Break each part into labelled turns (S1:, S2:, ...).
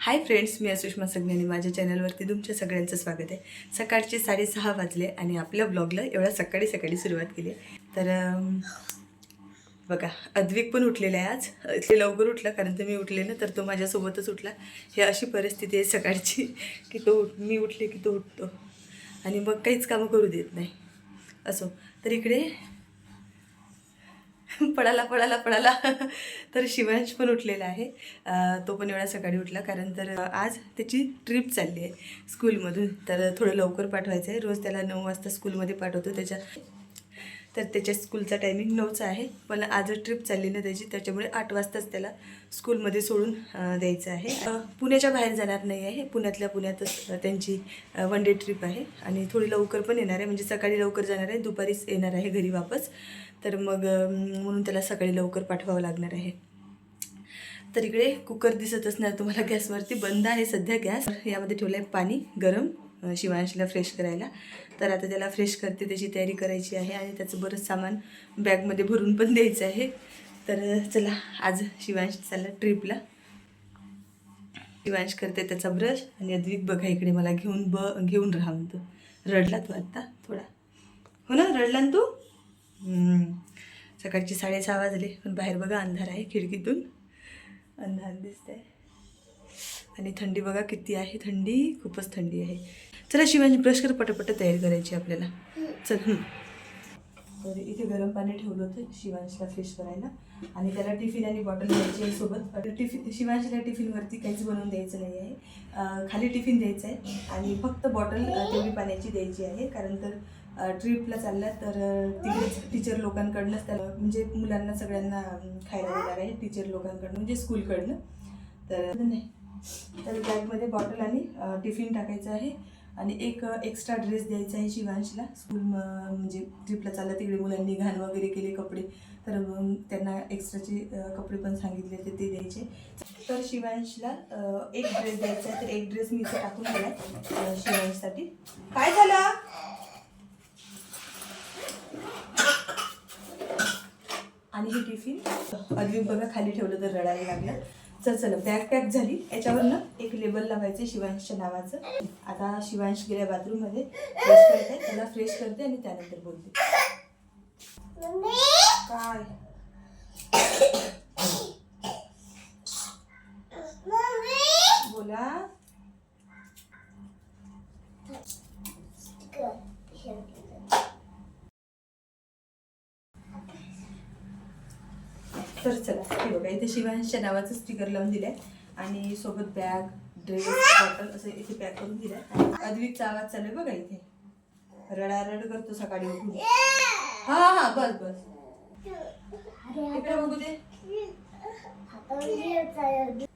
S1: Hi friends मी सुषमा सगळे माझ्या चॅनलवरती तुमच्या सगळ्यांचं स्वागत आहे. सकाळचे साडेसहा वाजले आणि आपल्या ब्लॉगला एवढ्या सकाळी सकाळी सुरुवात केली. तर बघा अद्विक पण उठलेला आहे आज. इथे लवकर उठला कारण तर मी उठले ना तर तो माझ्यासोबतच उठला. हे अशी परिस्थिती आहे सकाळची की तो उठ मी उठले की तो उठतो. आणि मग काहीच कामं करू देत नाही. असो. तर इकडे पळाला पळाला पळाला तर शिवांश पण उठलेला आहे. तो पण एवढा सकाळी उठला कारण तर आज त्याची ट्रिप चालली आहे स्कूलमधून तर थोडं लवकर पाठवायचं आहे रोज त्याला नऊ वाजता स्कूलमध्ये पाठवतो. त्याच्या तर त्याच्या स्कूलचा टायमिंग नऊचा आहे. पण आज ट्रिप चालली ना त्याची त्याच्यामुळे आठ वाजताच त्याला स्कूलमध्ये सोडून द्यायचं आहे. पुण्याच्या बाहेर जाणार नाही आहे. पुण्यातल्या पुण्यातच त्यांची वन डे ट्रिप आहे. आणि थोडी लवकर पण येणार आहे. म्हणजे सकाळी लवकर जाणार आहे. दुपारीच येणार आहे घरी वापस. तर मग म्हणून त्याला सकाळी लवकर पाठवावं लागणार आहे. तर इकडे कुकर दिसत असणार तुम्हाला गॅसवरती. बंद आहे सध्या गॅस. यामध्ये ठेवलं आहे पाणी गरम शिवांशीला फ्रेश करायला. तर आता त्याला फ्रेश करते त्याची तयारी करायची आहे आणि त्याचं बरंच सामान बॅगमध्ये भरून पण द्यायचं आहे. तर चला आज शिवांश चालला ट्रिपला शिवांश करते त्याचा ब्रश आणि अद्विक बघा इकडे मला घेऊन ब घेऊन राहा म्हणतो. रडला तू आत्ता थोडा. हो ना रडला ना तू? सकाळची साडेसहा वाजले पण बाहेर बघा अंधार आहे खिडकीतून. अंधार दिसत आहे आणि थंडी बघा किती आहे थंडी खूपच थंडी आहे. चला शिवाजी ब्रश कर पटापट तयारी करायची आपल्याला. चल तर इथे गरम पाणी ठेवलं होतं शिवांशला फ्रेश करायला. आणि त्याला टिफिन आणि बॉटल द्यायची आहे सोबत. टिफिन शिवांशला टिफिनवरती काहीच बनवून द्यायचं नाही आहे. खाली टिफिन द्यायचं आहे. आणि फक्त बॉटल तेवढी पाण्याची द्यायची आहे. कारण तर ट्रिपला चालल्या तर तिकडेच टीचर लोकांकडनंच त्याला म्हणजे मुलांना सगळ्यांना खायला देणार आहे टीचर लोकांकडनं म्हणजे स्कूलकडनं तर नाही. तर बॅगमध्ये बॉटल आणि टिफिन टाकायचं आहे. आणि एक एक्स्ट्रा ड्रेस द्यायचा आहे शिवांशला. स्कूल म्हणजे ट्रिपला चालला तिकडे मुलांनी घाण वगैरे केले कपडे. तर मग त्यांना एक्स्ट्राचे कपडे पण सांगितले ते ते द्यायचे. तर शिवांशला एक ड्रेस द्यायचा आहे तर एक ड्रेस मी इथे टाकून दिला शिवांशसाठी. काय झालं? आणि ही टिफिन. अद्विक बघा खाली ठेवलं तर रडायला लागलं. चल चल बॅग पॅक झाली. याच्यावरनं एक लेबल लावायचं शिवांशच्या नावाचं. आता शिवांश गेल्या बाथरूममध्ये फ्रेश करते त्याला फ्रेश करते आणि त्यानंतर बोलते काय? तर चला हे बघा इथे शिवांशच्या नावाचं स्टिकर लावून दिलंय. आणि सोबत बॅग ड्रेस बॉटल असं इथे पॅक करून दिलं आहे अद्विकचा आवाज चालू आहे बघा इथे. रडारड करतो सकाळी उठून. हा हा बस बस. इकडे बघू दे.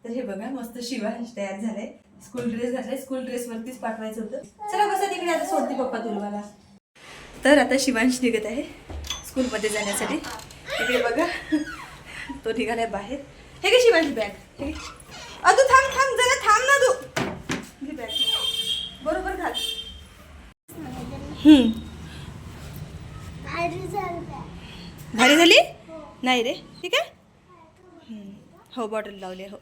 S1: तर हे बघा मस्त शिवांश तयार झालाय. स्कूल ड्रेस घातलाय. स्कूल ड्रेस वरतीच पाठवायचं होतं. चला बसा तिकडे आता सोडते पप्पा तुला मला. तर आता शिवांश निघत आहे स्कूलमध्ये जाण्यासाठी. इकडे बघा. तो निघालाय बाहेर. हे घे शिवांश बॅग हे घे. अ, तू थांब थांब जरा थांब ना तू. घे बॅग बरोबर घाल. हम्म. भारी झाली नाही रे. ठीक आहे? हम्म. हो बॉटल लावली हो.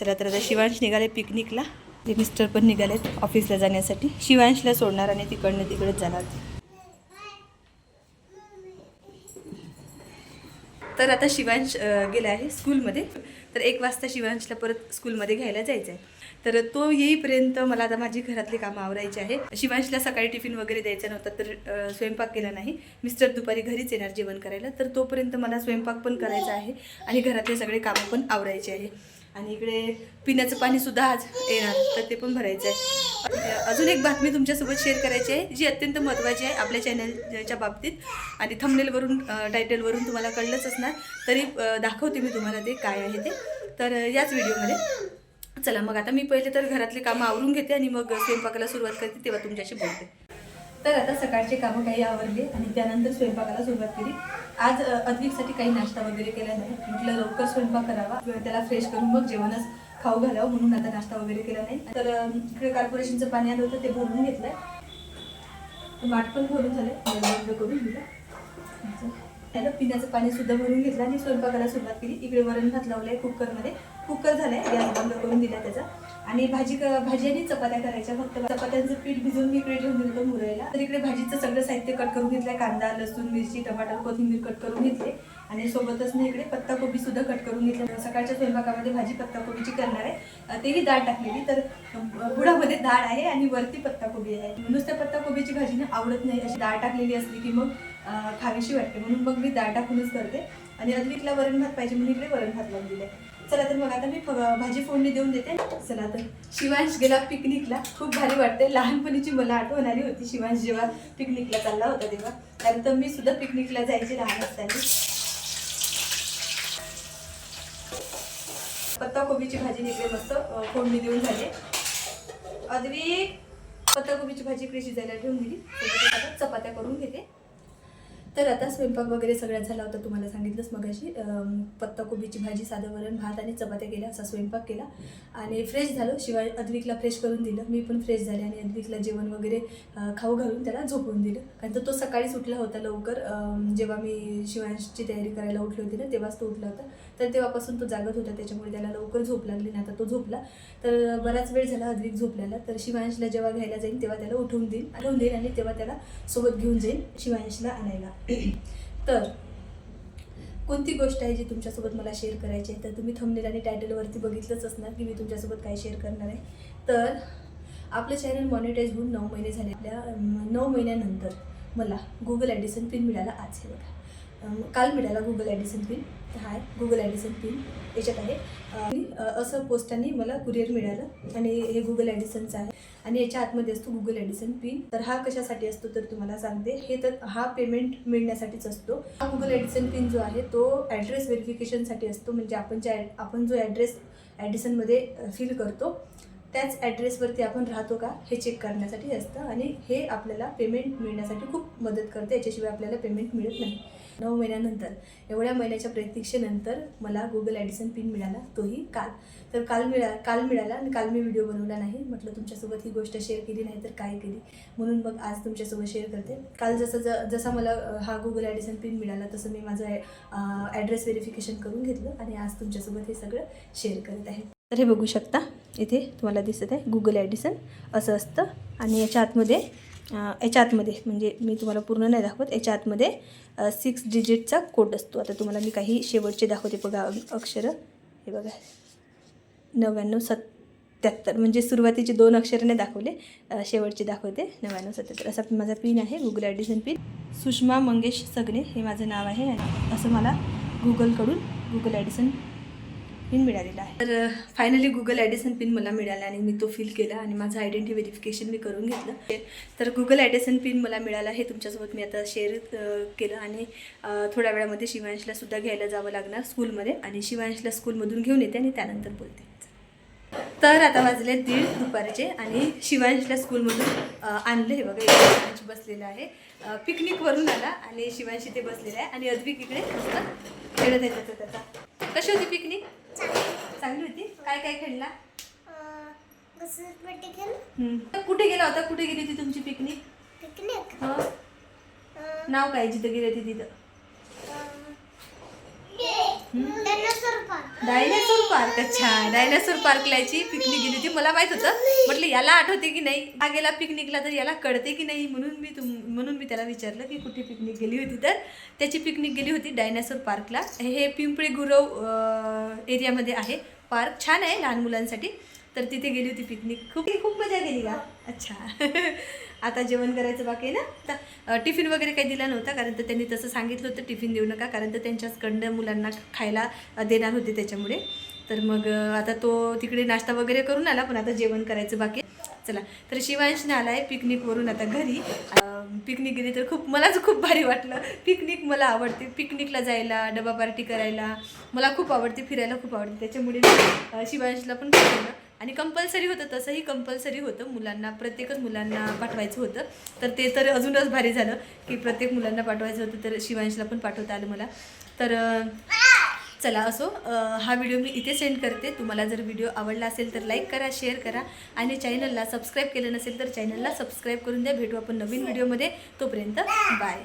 S1: चला तर आता शिवांश निघाले पिकनिकला ते मिस्टर पण निघालेत ऑफिसला जाण्यासाठी. शिवांशला सोडणार आणि तिकडनं तिकडेच जाणार. तर आता शिवांश गेला आहे स्कूलमध्ये. तर एक वाजता शिवांशला परत स्कूलमध्ये घ्यायला जायचं आहे तर तो येईपर्यंत मला आता माझी घरातली कामं आवरायची आहे. शिवांशला सकाळी टिफिन वगैरे द्यायचा नव्हता तर स्वयंपाक केला नाही. मिस्टर दुपारी घरीच येणार जेवण करायला. तर तोपर्यंत मला स्वयंपाक पण करायचा आहे आणि घरातले सगळे कामं पण आवरायचे आहे. आणि इकडे पिण्याचं पाणीसुद्धा आज येणार तर ते पण भरायचं आहे. अजून एक बातमी तुमच्यासोबत शेअर करायची आहे जी अत्यंत महत्त्वाची आहे आपल्या चॅनलच्या बाबतीत. आणि थंबनेलवरून टायटलवरून तुम्हाला कळलंच असणार. तरी दाखवते मी तुम्हाला ते काय आहे ते. तर याच व्हिडिओमध्ये चला मग आता मी पहिले तर घरातले कामं आवरून घेते आणि मग स्वयंपाकाला सुरुवात करते तेव्हा तुमच्याशी बोलते. तर आता सकाळचे कामं काही आवरले आणि त्यानंतर स्वयंपाकाला सुरुवात केली. आज अ, अद्विकसाठी काही नाश्ता वगैरे केला नाही. म्हटलं लवकर स्वयंपाक करावा. त्याला फ्रेश करून मग जेवणच खाऊ घालावं म्हणून आता नाश्ता वगैरे केला नाही. तर इकडे कॉर्पोरेशनचं पाणी आलं होतं ते भरून घेतलंय. वाट पण भरून झालं बंद करून दिलं. त्यानं पिण्याचं पाणी सुद्धा भरून घेतलं आणि स्वयंपाकाला सुरुवात केली. इकडे वरण भात लावलंय कुकरमध्ये. कुकर झालाय गॅस बंद करून दिला त्याचा. आणि भाजी भाजी आणि चपात्या करायच्या. फक्त चपात्यांचं पीठ भिजवून मी इकडे ठेवून दिलं मुरायला. तर इकडे भाजीचं सगळं साहित्य कट करून घेतलंय. कांदा लसूण मिरची टमाटर कोथिंबीर कट करून घेतले. आणि सोबतच मी इकडे पत्ताकोबी सुद्धा कट करून घेतलं. सकाळच्या स्वयंपाकामध्ये भाजी पत्ताकोबीची करणार आहे. तेही डाळ टाकलेली. तर गुडामध्ये डाळ आहे आणि वरती पत्ताकोबी आहे. नुसत्या पत्ताकोबीची भाजी ना आवडत नाही. अशी डाळ टाकलेली असली की मग खावीशी वाटते. म्हणून मग मी डाळ टाकूनच करते. आणि अद्विकला वरण भात पाहिजे म्हणून इकडे वरण भात लावून दिले चला तर मग आता मी फ- भाजी फोडणी देऊन देते. चला तर शिवांश गेला पिकनिकला खूप भारी वाटते. लहानपणीची मला आठवण आली होती शिवांश जेव्हा पिकनिकला चालला होता तेव्हा. त्यानंतर मी सुद्धा पिकनिकला जायची लहान असताना. पत्ताकोबीची भाजी इकडे मस्त. फोडणी देऊन झाली. अद्विक पत्ताकोबीची भाजी इकडे जायला ठेवून दिली. आता चपात्या करून घेते. तर आता स्वयंपाक वगैरे सगळ्यात झाला होता तुम्हाला सांगितलंच मगाशी. पत्ताकोबीची भाजी साधं वरण भात आणि चपात्या केल्या असा स्वयंपाक केला. आणि फ्रेश झालो शिवाय अद्विकला फ्रेश करून दिलं. मी पण फ्रेश झाले आणि अद्विकला जेवण वगैरे खाऊ घालून त्याला झोपून दिलं. कारण तर तो सकाळीच उठला होता लवकर. जेव्हा मी शिवांशची तयारी करायला उठली होती ना तेव्हाच तो उठला होता. तर तेव्हापासून तो जागत होता त्याच्यामुळे त्याला लवकर झोप लागली नाही आता तो झोपला. तर बराच वेळ झाला अद्विक झोपल्याला. तर शिवांशला जेव्हा घ्यायला जाईल तेव्हा त्याला उठवून देईल उठवून देईल आणि तेव्हा त्याला सोबत घेऊन जाईल शिवांशला आणायला. तर कोणती गोष्ट आहे जी तुमच्यासोबत मला शेअर करायची आहे? तर तुम्ही थंबनेल आणि टायटलवरती बघितलंच असणार की मी तुमच्यासोबत काय शेअर करणार आहे. तर आपलं चॅनल मॉनिटाईज होऊन नऊ महिने झाले. आपल्या नऊ महिन्यानंतर मला गुगल ॲडिसन पिन मिळाला. आज हे बघा. काल मिळाला गुगल ॲडिसन पिन हाय गुगल ॲडिसन पिन याच्यात आहे. असं पोस्टाने मला कुरिअर मिळालं आणि हे गुगल ॲडिसनचं आहे. आणि याच्या आतमध्ये असतो गुगल ॲडिसन पिन तर हा कशासाठी असतो तर तुम्हाला सांगते. हे तर हा पेमेंट मिळण्यासाठीच असतो. हा गुगल ॲडिसन पिन जो आहे तो ॲड्रेस व्हेरिफिकेशनसाठी असतो. म्हणजे आपण ज्या आपण जो ॲड्रेस ॲडिसनमध्ये फिल करतो त्याच ॲड्रेसवरती आपण राहतो का हे चेक करण्यासाठी असतं आणि हे आपल्याला पेमेंट मिळण्यासाठी खूप मदत करते. याच्याशिवाय आपल्याला पेमेंट मिळत नाही. नऊ महिन्यानंतर एवढ्या महिन्याच्या प्रतीक्षेनंतर मला गुगल ॲडिसन पिन मिळाला तोही काल. तर काल मिळा काल मिळाला आणि काल मी व्हिडिओ बनवला नाही. म्हटलं तुमच्यासोबत ही गोष्ट शेअर केली नाही तर काय केली? म्हणून मग आज तुमच्यासोबत शेअर करते. काल जसं ज जसा मला हा गुगल ॲडिसन पिन मिळाला तसं मी माझं ॲड्रेस व्हेरिफिकेशन करून घेतलं आणि आज तुमच्यासोबत हे सगळं शेअर करत आहे. तर हे बघू शकता. इथे तुम्हाला दिसत आहे गुगल ॲडिसन असं असतं. आणि याच्या आतमध्ये याच्या आतमध्ये म्हणजे मी तुम्हाला पूर्ण नाही दाखवत याच्या आतमध्ये सिक्स डिजिटचा कोड असतो. आता तुम्हाला मी काही शेवटचे दाखवते बघा अक्षरं. हे बघा. नव्याण्णव सत्याहत्तर. म्हणजे सुरुवातीचे दोन अक्षराने दाखवले. शेवटचे दाखवते. नव्याण्णव सत्याहत्तर. असा माझा पिन आहे Google AdSense pin Sushma Mangesh Sagane हे माझं नाव आहे आणि असं मला गुगलकडून गुगल ॲडिसन पिन मिळालेला आहे. तर फायनली गुगल ॲडिसन पिन मला मिळाला आणि मी तो फिल केला आणि माझं आयडेंटिटी व्हेरिफिकेशन मी करून घेतलं. तर गुगल ॲडिसन पिन मला मिळाला हे तुमच्यासोबत मी आता शेअर केलं आणि थोड्या वेळामध्ये शिवांशला सुद्धा घ्यायला जावं लागणार स्कूलमध्ये आणि शिवांशला स्कूलमधून घेऊन येते आणि त्यानंतर बोलते. तर आता वाजले दीड दुपारचे आणि शिवांशला स्कूलमधून आणलं हे बघा इकडे शिवांश बसलेला आहे. पिकनिकवरून आला आणि शिवांश इथे बसलेला आहे आणि अद्विक इकडे खेळत येतात त्याचा कशी होती पिकनिक चांगली होती? काय काय खेळला. कुठे गेला होता? कुठे गेली होती तुमची पिकनिक
S2: पिकनिक
S1: हं? नाव काय जिथं गेली होती तिथं?
S2: डायनासोर पार्क
S1: अच्छा. डायनासोर पार्कला याची पिकनिक गेली होती. मला माहीत होतं. म्हटलं याला आठवते की नाही? हा गेला पिकनिकला तर याला कळते की नाही? म्हणून मी तुम म्हणून मी त्याला विचारलं की कुठे पिकनिक गेली होती तर? त्याची पिकनिक गेली होती डायनासोर पार्कला हे पिंपळी गुरव एरियामध्ये आहे. पार्क छान आहे लहान मुलांसाठी. तर तिथे गेली होती पिकनिक खूप खूप मजा केली का? अच्छा. आता जेवण करायचं बाकी आहे ना? आता टिफिन वगैरे काही दिला नव्हता कारण तर त्यांनी तसं सांगितलं होतं टिफिन देऊ नका कारण तर त्यांच्याचकडनं मुलांना खायला देणार होते त्याच्यामुळे. तर मग आता तो तिकडे नाश्ता वगैरे करून आला पण आता जेवण करायचं बाकी चला तर शिवांशने आला आहे पिकनिकवरून आता घरी. पिकनिक गेली तर खूप मलाच खूप भारी वाटलं. पिकनिक मला आवडते. पिकनिकला जायला डबा पार्टी करायला मला खूप आवडते फिरायला खूप आवडते. त्याच्यामुळे मी, शिवांशला पण आणि कंपल्सरी होतं तसंही कंपल्सरी होतं. मुलांना प्रत्येकच मुलांना पाठवायचं होतं. तर ते तर अजूनच भारी झालं की प्रत्येक मुलांना पाठवायचं होतं तर शिवांशला पण पाठवता आलं मला. तर चला असो हा व्हिडिओ मी इथे सेंड करते. तुम्हाला जर व्हिडिओ आवडला असेल तर लाईक करा शेअर करा. आणि चॅनलला सबस्क्राईब केलं नसेल तर चॅनलला सबस्क्राईब करून द्या. भेटू आपण नवीन व्हिडिओमध्ये. तोपर्यंत बाय.